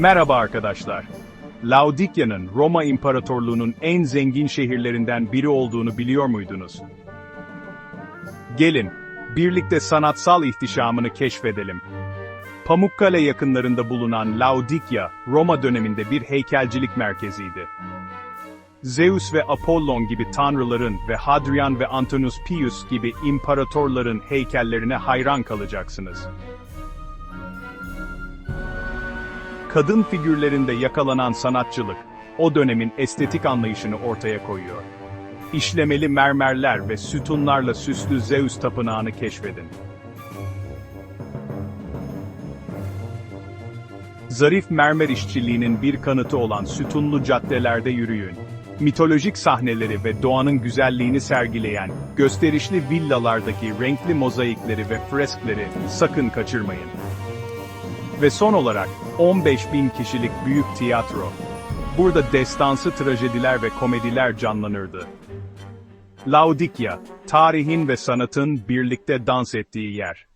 Merhaba arkadaşlar. Laodikya'nın Roma İmparatorluğu'nun en zengin şehirlerinden biri olduğunu biliyor muydunuz? Gelin, birlikte sanatsal ihtişamını keşfedelim. Pamukkale yakınlarında bulunan Laodikya, Roma döneminde bir heykelcilik merkeziydi. Zeus ve Apollon gibi tanrıların ve Hadrian ve Antonius Pius gibi imparatorların heykellerine hayran kalacaksınız. Kadın figürlerinde yakalanan sanatçılık, o dönemin estetik anlayışını ortaya koyuyor. İşlemeli mermerler ve sütunlarla süslü Zeus tapınağını keşfedin. Zarif mermer işçiliğinin bir kanıtı olan sütunlu caddelerde yürüyün. Mitolojik sahneleri ve doğanın güzelliğini sergileyen, gösterişli villalardaki renkli mozaikleri ve freskleri sakın kaçırmayın. Ve son olarak, 15 bin kişilik büyük tiyatro. Burada destansı trajediler ve komediler canlanırdı. Laodikya, tarihin ve sanatın birlikte dans ettiği yer.